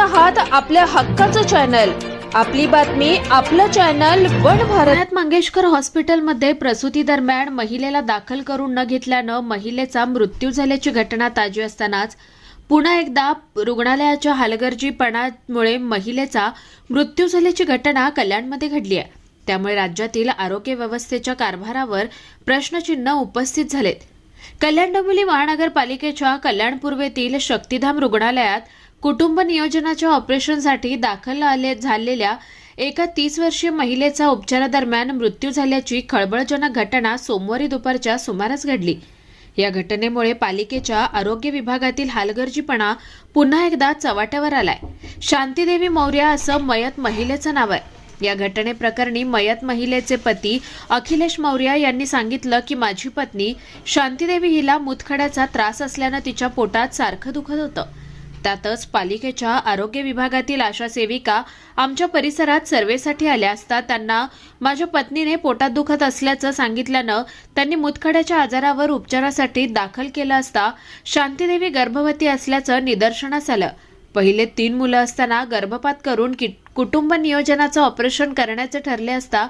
आहात आपल्या हक्काचं चॅनल. आपली बातमी आपलं चॅनल वन भारत. मंगेशकर हॉस्पिटलमध्ये प्रसूती दरम्यान महिलेला दाखल करून न घेतल्यानं महिलेचा मृत्यू झाल्याची घटना ताजी असतानाच पुन्हा एकदा रुग्णालयाच्या हलगर्जीपणामुळे महिलेचा मृत्यू झाल्याची घटना कल्याणमध्ये घडली आहे. त्यामुळे राज्यातील आरोग्य व्यवस्थेच्या कारभारावर प्रश्नचिन्ह उपस्थित झालेत. कल्याण डोंबिवली महानगरपालिकेच्या कल्याण पूर्वेतील शक्तिधाम रुग्णालयात कुटुंब नियोजनाच्या ऑपरेशनसाठी दाखल आले झालेल्या एका तीस वर्षीय महिलेचा उपचारादरम्यान मृत्यू झाल्याची खळबळजनक घटना सोमवारी दुपारच्या सुमारास घडली. या घटनेमुळे पालिकेच्या आरोग्य विभागातील हालगर्जीपणा पुन्हा एकदा चव्हाट्यावर आलाय. शांतीदेवी मौर्य असं मयत महिलेचं नाव आहे. या घटनेप्रकरणी मयत महिलेचे पती अखिलेश मौर्या यांनी सांगितलं की माझी पत्नी शांतीदेवी हिला मुतखड्याचा त्रास असल्यानं तिच्या पोटात सारखं दुखत होतं. त्यातच पालिकेच्या आरोग्य विभागातील आशा सेविका आमच्या परिसरात सर्वेसाठी आल्या असता त्यांना माझ्या पत्नीने पोटात दुखत असल्याचं सांगितल्यानं त्यांनी मुतखड्याच्या आजारावर उपचारासाठी दाखल केलं असता शांतीदेवी गर्भवती असल्याचं निदर्शनास आलं. पहिले तीन मुलं असताना गर्भपात करून कि- कुटुंब नियोजनाचं ऑपरेशन करण्याचे ठरले असता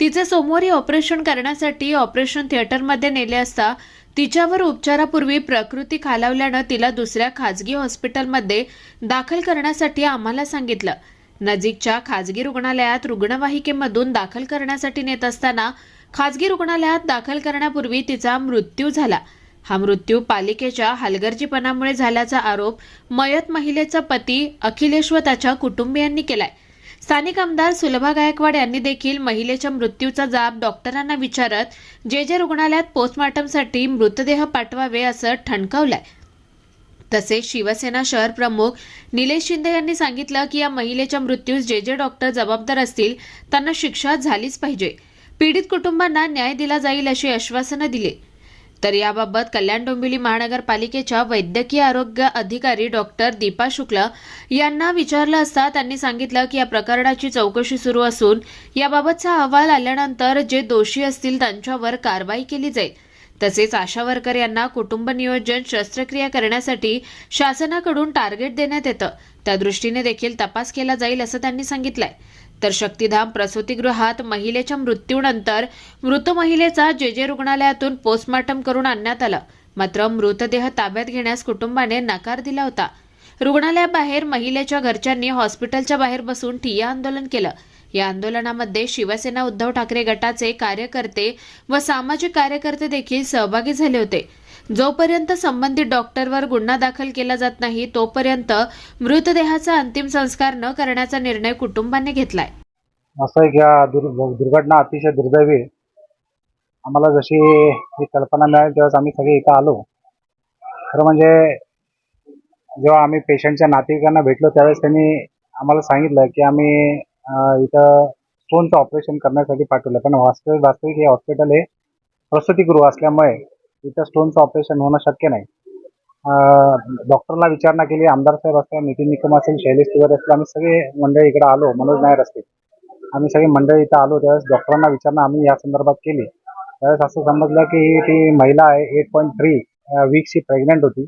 तिचे सोमवारी ऑपरेशन करण्यासाठी ऑपरेशन थिएटरमध्ये नेले असता तिच्यावर उपचारापूर्वी प्रकृती खालावल्यानं तिला दुसऱ्या खाजगी हॉस्पिटलमध्ये दाखल करण्यासाठी आम्हाला सांगितलं. नजीकच्या खाजगी रुग्णालयात रुग्णवाहिकेमधून दाखल करण्यासाठी नेत असताना खाजगी रुग्णालयात दाखल करण्यापूर्वी तिचा मृत्यू झाला. हा मृत्यू पालिकेच्या हलगर्जीपणामुळे झाल्याचा आरोप मयत महिलेचा पती अखिलेश व त्याच्या कुटुंबियांनी केलाय. स्थानिक आमदार सुलभा गायकवाड यांनी देखील महिलेच्या मृत्यूचा जाब डॉक्टरांना विचारत जे जे रुग्णालयात पोस्टमॉर्टमसाठी मृतदेह पाठवावे असं ठणकावलंय. तसेच शिवसेना शहर प्रमुख निलेश शिंदे यांनी सांगितलं की या महिलेच्या मृत्यूस जे जे डॉक्टर जबाबदार असतील त्यांना शिक्षा झालीच पाहिजे. पीडित कुटुंबांना न्याय दिला जाईल अशी आश्वासनं दिली. तर याबाबत कल्याण डोंबिवली महानगरपालिकेच्या वैद्यकीय आरोग्य अधिकारी डॉक्टर दीपा शुक्ल यांना विचारलं असता त्यांनी सांगितलं की या प्रकरणाची चौकशी सुरू असून याबाबतचा अहवाल आल्यानंतर जे दोषी असतील त्यांच्यावर कारवाई केली जाईल. तसेच आशा वर्कर यांना कुटुंब नियोजन शस्त्रक्रिया करण्यासाठी शासनाकडून टार्गेट देण्यात येतं. त्या दृष्टीने देखील तपास केला जाईल असं त्यांनी सांगितलंय. तर शक्तिधाम प्रसूतीगृहात महिलेच्या मृत्यूनंतर मृत महिलेचा जे जे रुग्णालयातून पोस्टमॉर्टम करून आणण्यात आलं. मात्र मृतदेह ताब्यात घेण्यास कुटुंबाने नकार दिला होता. रुग्णालयाबाहेर महिलेच्या घरच्यांनी हॉस्पिटलच्या बाहेर बसून ठिय्या आंदोलन केलं. या आंदोलनामध्ये शिवसेना उद्धव ठाकरे गटाचे कार्यकर्ते व सामाजिक कार्यकर्ते देखील सहभागी झाले होते. जोपर्यंत संबंधित डॉक्टरवर गुन्हा दाखल केला जात नाही तोपर्यंत मृतदेहाचा अंतिम संस्कार न करण्याचा निर्णय कुटुंबाने घेतलाय. असं एक या दुर् दुर्घटना अतिशय दुर्दैवी आम्हाला जशी ही कल्पना मिळाली त्यावेळेस आम्ही सगळे इथं आलो. खरं म्हणजे जेव्हा आम्ही पेशंटच्या नातेवाईकांना भेटलो त्यावेळेस त्यांनी आम्हाला सांगितलं की आम्ही इथं स्टोनचं ऑपरेशन करण्यासाठी पाठवलं. पण वास्तविक वास्तविक हे हॉस्पिटल हे प्रसूतीगृह असल्यामुळे इथं स्टोनचं ऑपरेशन होणं शक्य नाही. डॉक्टरला विचारणा केली आमदार साहेब असतील नितीन निकम असेल शैलेश तिवारी असतील आम्ही सगळे मंडळी इकडे आलो मनोज नायर असतील. आम्ही सगळी मंडळी इथं आलो त्यावेळेस डॉक्टरांना विचारणा आम्ही या संदर्भात केली. त्यावेळेस असं समजलं की ती महिला आहे एट पॉईंट थ्री वीकची प्रेग्नंट होती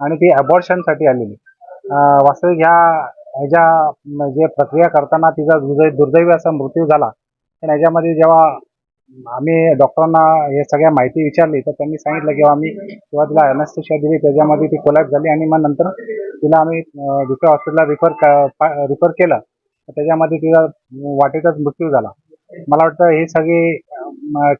आणि ती अबॉर्शनसाठी आलेली. वास्तविक ह्या ह्याच्या जे प्रक्रिया करताना तिचा दुर्दै दुर्दैवी असा मृत्यू झाला. पण ह्याच्यामध्ये जेव्हा आम्ही डॉक्टरांना हे सगळ्या माहिती विचारली तर त्यांनी सांगितलं की आम्ही जेव्हा तिला अनस्थेशिया दिली त्याच्यामध्ये ती कोलॅप्स झाली आणि मग नंतर तिला आम्ही दुसऱ्या हॉस्पिटलला रिफर रिफर केलं. तर त्याच्यामध्ये तिला वाटेतच मृत्यू झाला. मला वाटतं ही सगळी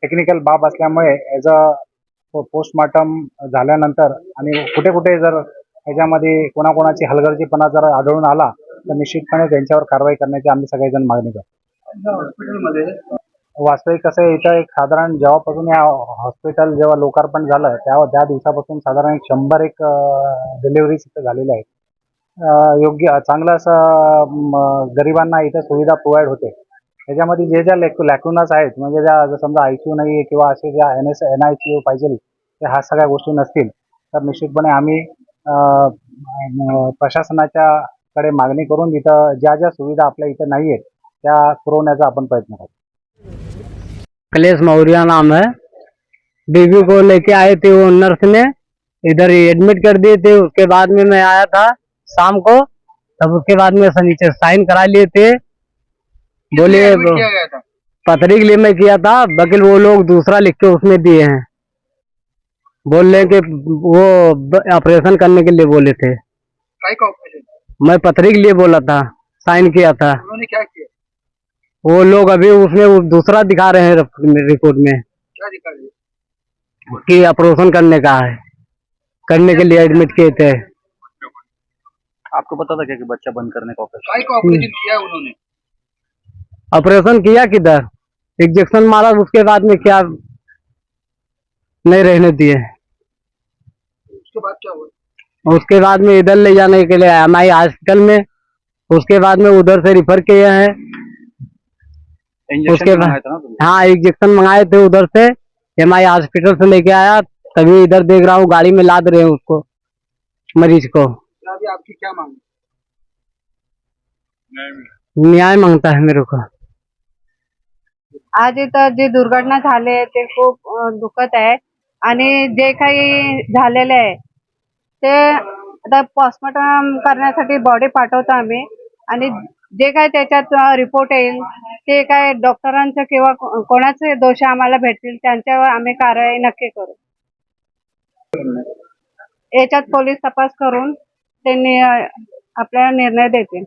टेक्निकल बाब असल्यामुळे ॲज अ पोस्टमॉर्टम झाल्यानंतर आणि कुठे कुठे जर ह्याच्यामध्ये कोणाकोणाची हलगर्जीपणा जर आढळून आला तर निश्चितपणे त्यांच्यावर कारवाई करण्याची आम्ही सगळेजण मागणी करतो. वास्तविक कसं आहे इथं एक साधारण जेव्हापासून या हॉस्पिटल जेव्हा लोकार्पण झालं तेव्हा त्या दिवसापासून साधारण एक शंभर एक डिलिव्हरीज इथं झालेल्या आहेत. योग्य चांगलं असं गरिबांना इथं सुविधा प्रोव्हाइड होते. त्याच्यामध्ये जे ज्या लॅक लॅक्युनास आहेत म्हणजे ज्या जर समजा आय सी यू नाही आहे किंवा असे ज्या N S N I C U पाहिजे त्या ह्या सगळ्या गोष्टी नसतील. तर निश्चितपणे आम्ही प्रशासनाच्याकडे प्रशासनाच्या कडे मागणी करून इथं ज्या ज्या सुविधा आपल्या इथं नाही आहेत त्या पुरवण्याचा आपण प्रयत्न करू अखिलेश मौर्य नाम है। बेबी को लेके आए थे वो नर्स ने। इधर एडमिट कर दिए थे। उसके बाद में मैं आया था शाम को। तब उसके बाद में सनीचर साइन करा लिए थे। बोले पथरी के लिए मैं किया था। वकील वो लोग दूसरा लिख के उसमें दिए हैं। बोल रहे कि वो ऑपरेशन करने के लिए बोले थे। मैं पथरी के लिए बोला था। साइन किया था। उन्होंने क्या किया? वो लोग अभी उसमें वो दूसरा दिखा रहे हैं रिपोर्ट में क्या दिखा रहे कि ऑपरेशन करने का है। करने के लिए एडमिट किए थे। आपको पता था क्या कि बच्चा बंद करने का ऑपरेशन किया? उन्होंने। ऑपरेशन किया किधर? इंजेक्शन मारा उसके बाद में क्या नहीं रहने दिए। उसके बाद क्या हुआ? उसके बाद में इधर ले जाने के लिए एम आई हॉस्पिटल में उसके बाद में उधर से रिफर किए हैं। उसके बाद हाँ इंजेक्शन मंगाए थे उधर से एम आई हॉस्पिटल से लेके आया तभी इधर देख रहा हूँ गाड़ी में लाद रहे हैं उसको मरीज़ को। आपकी क्या मांग न्याय माँगता है मेरे को। आज इथं जी दुर्घटना झाली ते खूप दुखत आहे. आणि जे काही झालेलं आहे ते आता पोस्टमॉर्टम करण्यासाठी बॉडी पाठवतो आम्ही. आणि जे काय त्याच्यात रिपोर्ट येईल ते काय डॉक्टरांचं किंवा कोणाचे दोष आम्हाला भेटतील त्यांच्यावर आम्ही कारवाई नक्की करू. याच्यात पोलीस तपास करून त्यांनी आपल्याला निर्णय देतील.